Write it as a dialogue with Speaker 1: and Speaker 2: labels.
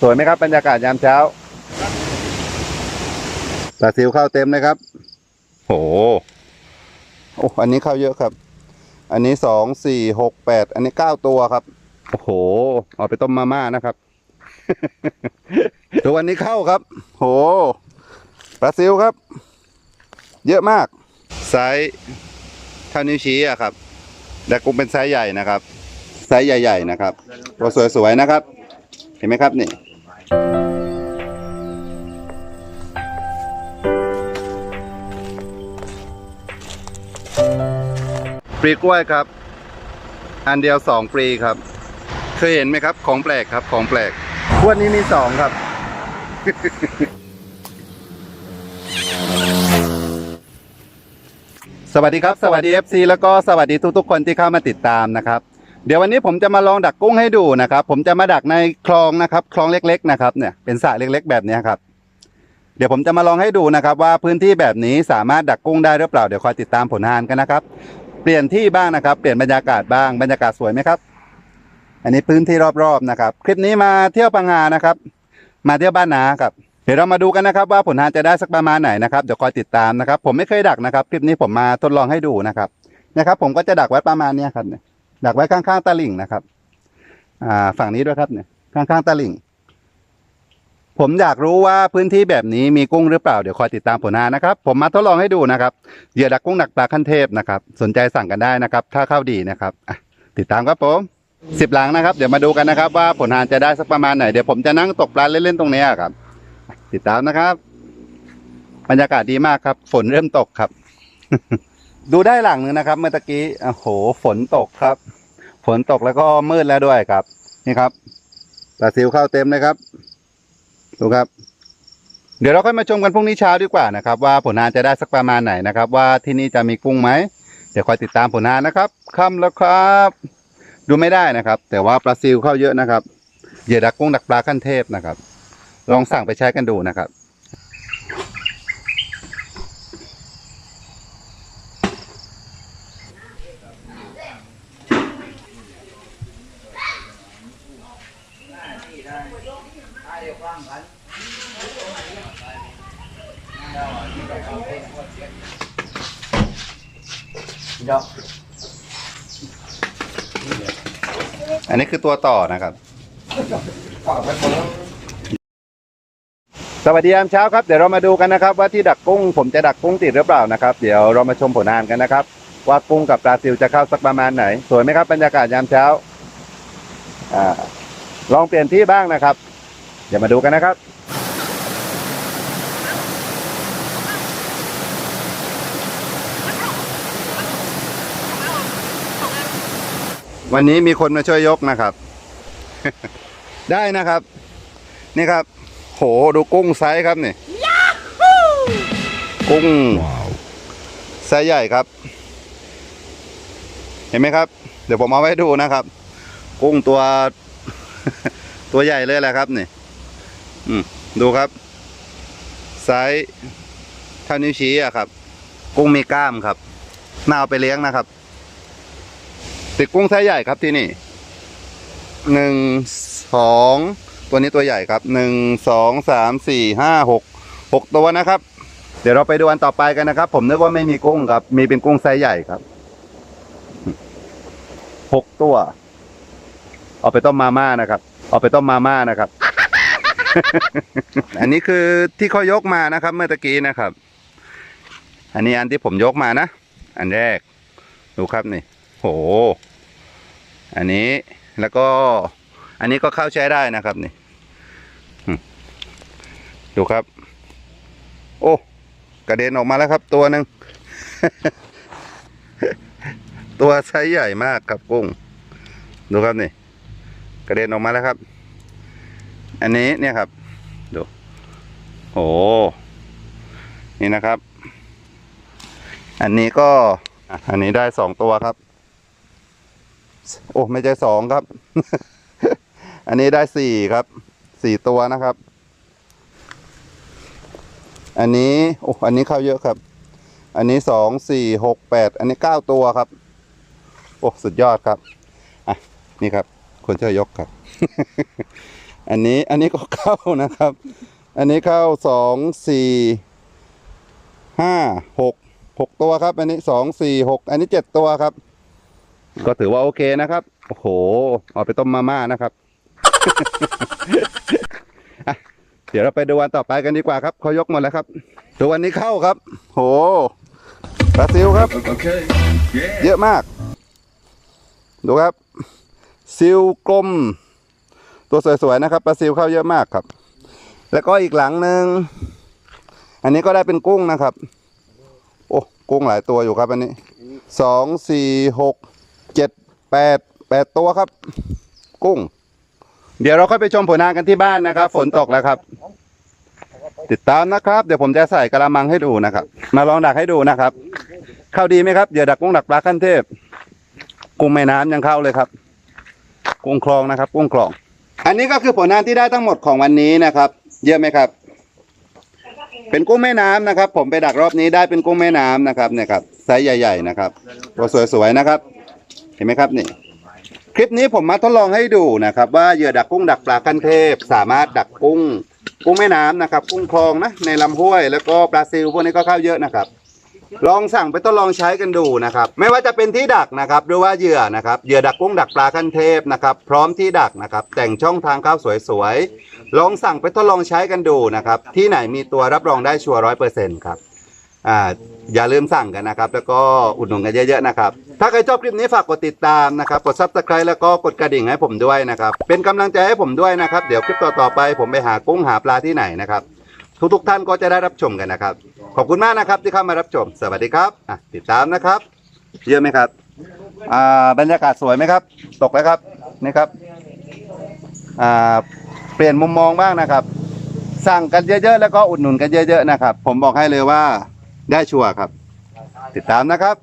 Speaker 1: สวยไหมครับบรรยากาศยามเช้าปลาซิวเข้าเต็มเลยครับ โหโอ้อันนี้เข้าเยอะครับ อันนี้สองสี่หกแปดอันนี้เก้าตัวครับ โอ้โห เอาไปต้มมาม่านะครับตัววันนี้เข้าครับ โหปลาซิวครับ เยอะมาก ไซส์เท่านิ้วชี้อะครับ แต่กุ้งเป็นไซส์ใหญ่นะครับ ไซส์ใหญ่ ๆ นะครับตัวสวยๆนะครับ เห็นไหมครับนี่ ปลีกล้วยครับ อันเดียวสองปลีครับ เคยเห็นไหมครับ ของแปลกครับ ของแปลกขวดนี้มีสองครับ สวัสดีครับ สวัสดี FC แล้วก็สวัสดีทุกๆคนที่เข้ามาติดตามนะครับ เดี๋ยววันนี้ผมจะมาลองดักกุ้งให้ดูนะครับ ผมจะมาดักในคลองนะครับ คลองเล็กๆนะครับเนี่ยเป็นสระเล็กๆ แบบนี้ครับ เดี๋ยวผมจะมาลองให้ดูนะครับ ว่าพื้นที่แบบนี้สามารถดักกุ้งได้หรือเปล่าเดี๋ยวคอยติดตามผลงานกันนะครับ เปลี่ยนที่บ้างนะครับ เปลี่ยนบรรยากาศบ้างบรรยากาศสวยไหมครับ อันนี้พื้นที่รอบๆนะครับ คลิปนี้มาเที่ยวปังงานะครับ มาเที่ยวบ้านนาครับเดี๋ยวเรามาดูกันนะครับ ว่าผลงานจะได้สักประมาณไหนนะครับเดี๋ยวคอยติดตามนะครับ ผมไม่เคยดักนะครับ คลิปนี้ผมมาทดลองให้ดูนะครับนะครับ ผมก็จะดักไว้ประมาณนี้ครับเนี่ย ดักไว้ข้างๆตาลิ่งนะครับ อ่า ฝั่งนี้ด้วยครับเนี่ย ข้างๆตาลิ่ง ผมอยากรู้ว่าพื้นที่แบบนี้มีกุ้งหรือเปล่า เดี๋ยวคอยติดตามผลงานนะครับ ผมมาทดลองให้ดูนะครับ เหยื่อดักกุ้งดักปลาขั้นเทพนะครับ สนใจสั่งกันได้นะครับ ถ้าเข้าดีนะครับติดตามครับผมสิบหลังนะครับ เดี๋ยวมาดูกันนะครับ ว่าผลงานจะได้สักประมาณไหน เดี๋ยวผมจะนั่งตกปลาเล่นๆตรงเนี้ยครับ ติดตามนะครับ บรรยากาศดีมากครับ ฝนเริ่มตกครับ ดูได้หลังนึงนะครับ เมื่อตะกี้โอ้โห ฝนตกครับ ฝนตกแล้วก็มืดแล้วด้วยครับ นี่ครับปลาซิวเข้าเต็มเลยครับ ดูครับ เดี๋ยวเราค่อยมาชมกันพรุ่งนี้เช้าดีกว่านะครับ ว่าผลงานจะได้สักประมาณไหนนะครับ ว่าที่นี่จะมีกุ้งไหมเดี๋ยวคอยติดตามผลงานนะครับค่ำแล้วครับ ดูไม่ได้นะครับ แต่ว่าปลาซิลเข้าเยอะนะครับเหยื่อดักกุ้งดักปลาขั้นเทพนะครับ ลองสั่งไปใช้กันดูนะครับ อันนี้คือตัวต่อนะครับ สวัสดียามเช้าครับ เดี๋ยวเรามาดูกันนะครับ ว่าที่ดักกุ้งผมจะดักกุ้งติดหรือเปล่านะครับ เดี๋ยวเรามาชมผลงานกันนะครับ ว่ากุ้งกับปลาซิวจะเข้าสักประมาณไหน สวยไหมครับบรรยากาศยามเช้า อ่าลองเปลี่ยนที่บ้างนะครับ เดี๋ยวมาดูกันนะครับวันนี้มีคนมาช่วยยกนะครับ ได้นะครับ นี่ครับ โหดูกุ้งไซส์ครับนี่กุ้งไซส์ใหญ่ครับ เห็นไหมครับ เดี๋ยวผมเอาไว้ดูนะครับ กุ้งตัว ตัวใหญ่เลยแหละครับนี่ อืมดูครับ ไซส์เท่านิ้วชี้อะครับ กุ้งมีกล้ามครับน่าเอาไปเลี้ยงนะครับ ติดกุ้งไซส์ใหญ่ครับที่นี่หนึ่งสองตัวนี้ตัวใหญ่ครับหนึ่งสองสามสี่ห้าหกหกตัวนะครับ เดี๋ยวเราไปดูอันต่อไปกันนะครับ ผมนึกว่าไม่มีกุ้งครับ มีเป็นกุ้งไซส์ใหญ่ครับหกตัว เอาไปต้มมาม่านะครับ เอาไปต้มมาม่านะครับ อันนี้คือที่เขายกมานะครับ เมื่อตะกี้นะครับ อันนี้อันที่ผมยกมานะ อันแรก ดูครับนี่ โห อันนี้แล้วก็ อันนี้ก็เข้าใช้ได้นะครับนี่ดูครับ โอ้ กระเด็นออกมาแล้วครับ ตัวหนึ่ง ตัวไซส์ใหญ่มากครับกุ้ง ดูครับนี่ กระเด็นออกมาแล้วครับ อันนี้เนี่ยครับ ดู โอ้นี่นะครับ อันนี้ก็อันนี้ได้สองตัวครับ โอ้ไม่ใช่สองครับ อันนี้ได้สี่ครับสี่ตัวนะครับ อันนี้โอ้อันนี้เข้าเยอะครับ อันนี้สองสี่หกแปดอันนี้เก้าตัวครับ โอ้สุดยอดครับอะนี่ครับคนช่วยยกครับ อันนี้อันนี้ก็เข้านะครับ อันนี้เข้าสองสี่ห้าหกหกตัวครับ อันนี้สองสี่หกอันนี้เจ็ดตัวครับ ก็ถือว่าโอเคนะครับ โอ้โห เอาไปต้มมาม่านะครับอะเดี๋ยวเราไปดูวันต่อไปกันดีกว่าครับเขายกหมดแล้วครับดูวันนี้เข้าครับ โหปลาซิลครับ
Speaker 2: Okay. Yeah.
Speaker 1: เยอะมาก ดูครับ ซิลกลม ตัวสวยๆนะครับปลาซิลเข้าเยอะมากครับ แล้วก็อีกหลังหนึ่งอันนี้ก็ได้เป็นกุ้งนะครับ โอ้กุ้งหลายตัวอยู่ครับอันนี้สองสี่หกเจ็ดแปดแปดตัวครับ กุ้ง เดี๋ยวเราค่อยไปชมผลงานกันที่บ้านนะครับ ฝนตกแล้วครับ ติดตามนะครับ เดี๋ยวผมจะใส่กระมังให้ดูนะครับ มาลองดักให้ดูนะครับ เข้าดีไหมครับเหยื่อดักกุ้งดักปลาขั้นเทพ กุ้งแม่น้ำยังเข้าเลยครับ กุ้งคลองนะครับ กุ้งคลอง อันนี้ก็คือผลงานที่ได้ทั้งหมดของวันนี้นะครับ เยอะไหมครับ เป็นกุ้งแม่น้ำนะครับ ผมไปดักรอบนี้ได้เป็นกุ้งแม่น้ำนะครับเนี่ยครับไซส์ใหญ่ ๆนะครับตัวสวยๆนะครับ เห็นไหมครับนี่คลิปนี้ผมมาทดลองให้ดูนะครับ ว่าเหยื่อดักกุ้งดักปลาขั้นเทพ สามารถดักกุ้ง กุ้งแม่น้ำนะครับ กุ้งคลองนะในลำห้วย แล้วก็ปลาซิลพวกนี้ก็เข้าเยอะนะครับ ลองสั่งไปทดลองใช้กันดูนะครับ ไม่ว่าจะเป็นที่ดักนะครับหรือว่าเหยื่อนะครับเหยื่อดักกุ้งดักปลาขั้นเทพนะครับ พร้อมที่ดักนะครับ แต่งช่องทางเข้าสวยๆลองสั่งไปทดลองใช้กันดูนะครับ ที่ไหนมีตัวรับรองได้ชัวร์ร้อยเปอร์เซ็นต์ครับอ่าอย่าลืมสั่งกันนะครับ แล้วก็อุดหนุนกันเยอะๆนะครับ ถ้าใครชอบคลิปนี้ฝากกดติดตามนะครับ กดซับสไครต์แล้วก็กดกระดิ่งให้ผมด้วยนะครับ เป็นกำลังใจให้ผมด้วยนะครับ เดี๋ยวคลิปต่อๆไป ผมไปหากุ้งหาปลาที่ไหนนะครับ ทุกๆท่านก็จะได้รับชมกันนะครับ ขอบคุณมากนะครับที่เข้ามารับชม สวัสดีครับอะติดตามนะครับ เยอะไหมครับ อ่าบรรยากาศสวยไหมครับ ตกแล้วครับนี่ครับ อ่าเปลี่ยนมุมมองบ้างนะครับ สั่งกันเยอะๆ แล้วก็อุดหนุนกันเยอะๆนะครับ ผมบอกให้เลยว่าได้ชัวร์ครับ ติดตามนะครับ